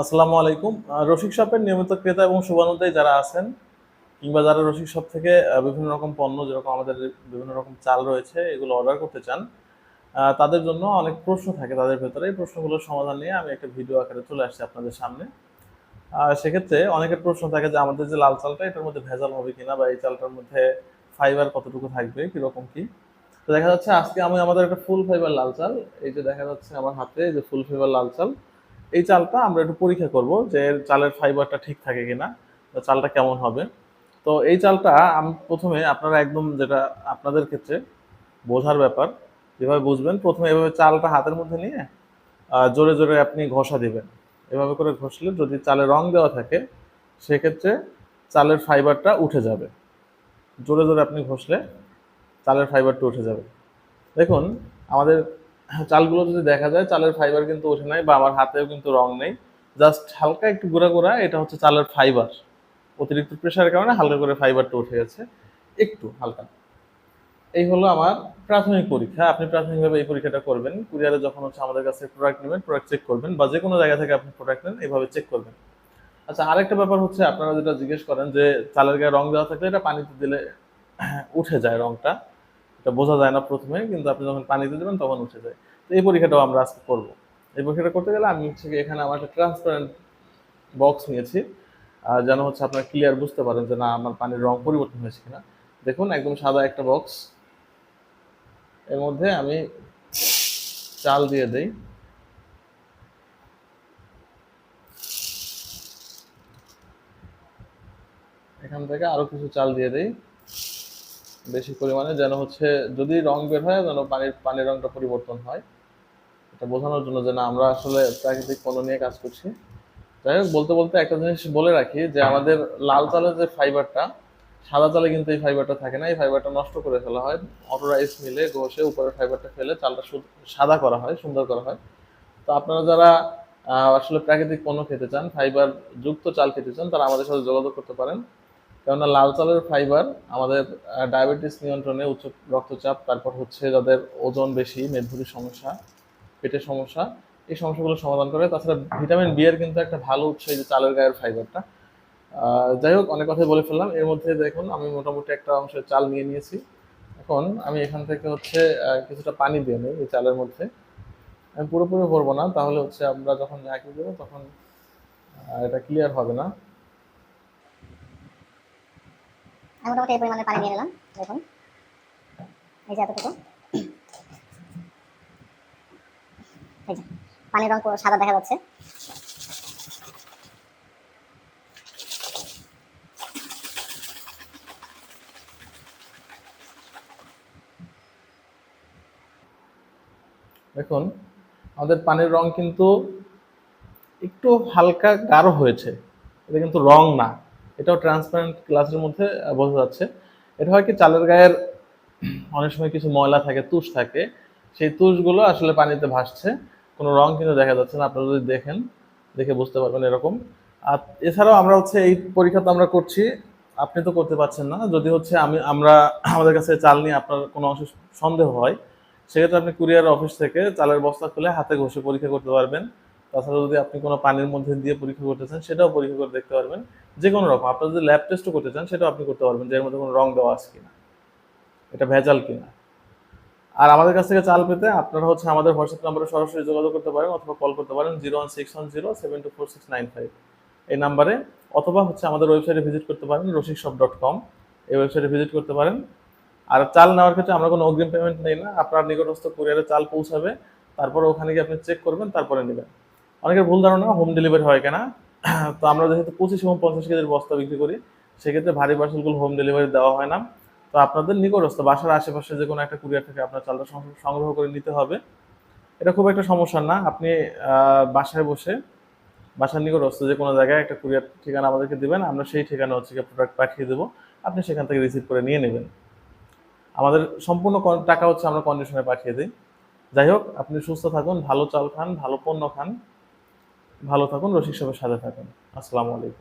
আসসালামু আলাইকুম। রসিক শপের নিয়মিত ক্রেতা এবং শুভানুদ্দায়ী যারা আছেন, কিংবা যারা রসিক শপ থেকে বিভিন্ন রকম পণ্য, যেরকম আমাদের বিভিন্ন রকম চাল রয়েছে, এগুলো অর্ডার করতে চান তাদের জন্য অনেক প্রশ্ন থাকে তাদের ভেতরে। এই প্রশ্নগুলোর সমাধান নিয়ে আমি একটা ভিডিও আকারে চলে আসছি আপনাদের সামনে। সেক্ষেত্রে অনেকের প্রশ্ন থাকে যে, আমাদের যে লাল চালটা, এটার মধ্যে ভেজাল হবে কিনা বা এই চালটার মধ্যে ফাইবার কতটুকু থাকবে, কীরকম কি? তো দেখা যাচ্ছে, আজকে আমি আমাদের একটা ফুল ফাইবার লাল চাল, এই যে দেখা যাচ্ছে আমার হাতে যে ফুল ফাইবার লাল চাল এই চালটা আমরা একটু পরীক্ষা করব যে চালের ফাইবারটা ঠিক থাকে কিনা চালটা কেমন হবে। তো এই চালটা আমি প্রথমে আপনারা একদম যেটা আপনাদের ক্ষেত্রে বোঝার ব্যাপার, যেভাবে বুঝবেন, প্রথমে এভাবে চালটা হাতের মধ্যে নিয়ে জোরে জোরে আপনি ঘষা দিবেন। এভাবে করে ঘষলে যদি চালে রং দেওয়া থাকে, সেক্ষেত্রে চালের ফাইবারটা উঠে যাবে। জোরে জোরে আপনি ঘষলে চালের ফাইবারটা উঠে যাবে। দেখুন, আমাদের চালগুলো যদি দেখা যায়, চালের ফাইবার কিন্তু ওঠে নাই বা আমার হাতেও কিন্তু রং নেই। জাস্ট হালকা একটু গুঁড়া গুঁড়া, এটা হচ্ছে চালের ফাইবার অতিরিক্ত প্রেশারের কারণে হালকা করে ফাইবারটা উঠে গেছে। একটু হালকা। এই হলো আমার প্রাথমিক পরীক্ষা। আপনি প্রাথমিকভাবে এই পরীক্ষাটা করবেন। কুরিয়ারে যখন হচ্ছে আমাদের কাছে প্রোডাক্ট নেবেন প্রোডাক্ট চেক করবেন বা যে কোনো জায়গা থেকে আপনি প্রোডাক্ট নেন এইভাবে চেক করবেন। আচ্ছা আরেকটা ব্যাপার হচ্ছে, আপনারা যেটা জিজ্ঞেস করেন যে চালের গায়ে রং দেওয়া থাকলে এটা পানিতে দিলে উঠে যায় রংটা। এটা বোঝা যায় না প্রথমে, কিন্তু আপনি যখন পানিতে দেবেন তখন উঠে যায়। তো এই পরীক্ষাটাও আমরা আজকে করব। এই পরীক্ষাটা করতে গেলে আমি হচ্ছে এখানে আমার একটা ট্রান্সপারেন্ট বক্স নিয়েছি। আর যেন হচ্ছে আপনারা ক্লিয়ার বুঝতে পারেন যে না, আমার পানির রং পরিবর্তন হয়েছে কিনা। দেখুন, একদম সাদা একটা বক্স এর মধ্যে আমি চাল দিয়ে দেই। এখান থেকে আরও কিছু চাল দিয়ে দেই। বেশি পরিমাণে যেন হচ্ছে যদি রং বের হয়, যেন পানির পানির রংটা পরিবর্তন হয়। এটা বোঝানোর জন্য যে না, আমরা আসলে প্রাকৃতিক পণ্য নিয়ে কাজ করছি। যাই হোক, বলতে বলতে একটা জিনিস বলে রাখি যে আমাদের লাল চালের যে ফাইবারটা, সাদা চালে কিন্তু এই ফাইবারটা থাকে না। এই ফাইবারটা নষ্ট করে ফেলা হয়। অটো রাইস মিলে ঘষে উপরের ফাইবারটা ফেলে চালটা সাদা করা হয়, সুন্দর করা হয়। তো আপনারা যারা আসলে প্রাকৃতিক পণ্য খেতে চান, ফাইবার যুক্ত চাল খেতে চান, তারা আমাদের সাথে যোগাযোগ করতে পারেন। কেননা লাল চালের ফাইবার আমাদের ডায়াবেটিস নিয়ন্ত্রণে উচ্চ রক্তচাপ, তারপর হচ্ছে যাদের ওজন বেশি মেদভুরির সমস্যা, পেটের সমস্যা, এই সমস্যাগুলো সমাধান করে। তাছাড়া ভিটামিন বি এর কিন্তু একটা ভালো উৎস এই যে চালের গায়ের ফাইবারটা যাই হোক, অনেক কথাই বলে ফেললাম। এর মধ্যে দেখুন, আমি মোটামুটি একটা অংশের চাল নিয়ে নিয়েছি। এখন আমি এখান থেকে হচ্ছে কিছুটা পানি দিয়ে নেই এই চালের মধ্যে। আমি পুরোপুরি ভরবো না, তাহলে হচ্ছে আমরা যখন ঝাঁকি দেবো তখন এটা ক্লিয়ার হবে না। আমি মোটামুটি এই পরিমাণে পানি নিয়ে নিলাম, দেখুন। এই যে এতটুকু। এই যে, পানির রং সাদা দেখা যাচ্ছে। দেখুন, আমাদের পানির রং কিন্তু একটু হালকা গাঢ় হয়েছে। এটা কিন্তু রং না। এটাও ট্রান্সপারেন্ট গ্লাসের মধ্যে বোঝা যাচ্ছে। এটা হয় কি, চালের গায়ের অনেক সময় কিছু ময়লা থাকে, তুষ থাকে। সেই তুষগুলো আসলে পানিতে ভাসছে। কোনো রং কিন্তু দেখা যাচ্ছে না, আপনারা যদি দেখেন, দেখে বুঝতে পারবেন এরকম। আর এছাড়াও আমরা হচ্ছে এই পরীক্ষা তো আমরা করছি, আপনি তো করতে পারছেন না। যদি হচ্ছে আমি, আমরা আমাদের কাছে চাল নিয়ে আপনার কোনো অংশে সন্দেহ হয়, সেক্ষেত্রে আপনি কুরিয়ার অফিস থেকে চালের বস্তা খুলে হাতে ঘষে পরীক্ষা করতে পারবেন। তাছাড়া যদি আপনি কোনো পানির মধ্যে দিয়ে পরীক্ষা করতে চান, সেটাও পরীক্ষা করে দেখতে পারবেন। যে কোনো রকম আপনার যদি ল্যাব টেস্টও করতে চান, সেটাও আপনি করতে পারবেন যে এর মধ্যে কোনো রং দেওয়া আছে কিনা, এটা ভেজাল কিনা। আর আমাদের কাছ থেকে চাল পেতে আপনারা হচ্ছে আমাদের হোয়াটসঅ্যাপ নাম্বারে সরাসরি যোগাযোগ করতে পারেন অথবা কল করতে পারেন zero one six one zero seven two four six nine five এই নাম্বারে অথবা হচ্ছে আমাদের ওয়েবসাইটে ভিজিট করতে পারেন রসিক শপ ডট কম এই ওয়েবসাইটে ভিজিট করতে পারেন। আর চাল নেওয়ার ক্ষেত্রে আমরা কোনো অগ্রিম পেমেন্ট নেই না, আপনার নিকটস্থ কুরিয়ারে চাল পৌঁছাবে, তারপরে ওখানে গিয়ে আপনি চেক করবেন, তারপরে নেবেন। অনেকের ভুল ধারণা হোম ডেলিভারি হয় কেনা? তো আমরা যেহেতু পঁচিশ এবং পঞ্চাশ কেজির বস্তা বিক্রি করি, সেক্ষেত্রে ভারী পার্সেলগুলো হোম ডেলিভারি দেওয়া হয় না। তো আপনাদের নিকটস্থ, বাসার আশেপাশে যে কোনো একটা কুরিয়ার থেকে আপনার চালটা সংগ্রহ করে নিতে হবে। এটা খুব একটা সমস্যা না। আপনি বাসায় বসে, বাসার নিকটস্থ যে কোনো জায়গায় একটা কুরিয়ার ঠিকানা আমাদেরকে দেবেন, আমরা সেই ঠিকানা হচ্ছে প্রোডাক্ট পাঠিয়ে দেবো। আপনি সেখান থেকে রিসিভ করে নিয়ে নেবেন। আমাদের সম্পূর্ণ টাকা হচ্ছে আমরা কন্ডিশনে পাঠিয়ে দিই। যাই হোক, আপনি সুস্থ থাকুন, ভালো চাল খান, ভালো পণ্য খান। ভালো থাকুন রসিক সাথে থাকুন। আসসালামু আলাইকুম।